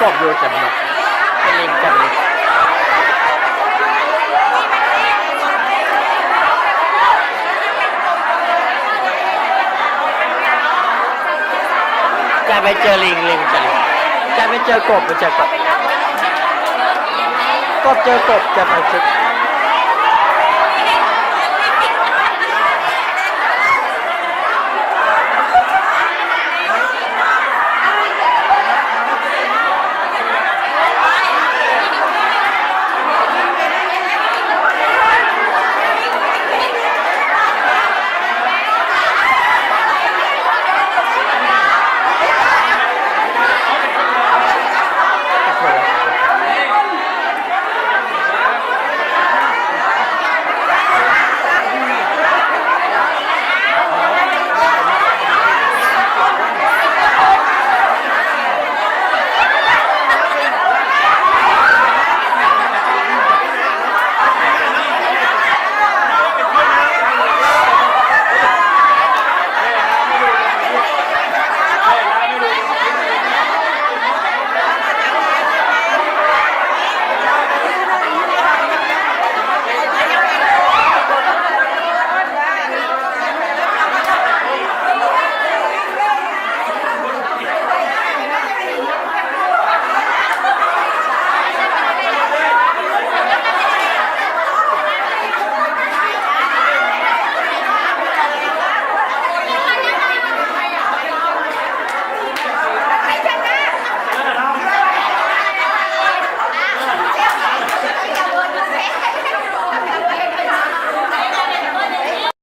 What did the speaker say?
กบอยู่จับนกเป็นลิงจับลิงจะไปเจอลิงลิงจับลิงจะไปเจอกบไปเจอกบกบเจอกบจะไปเจอ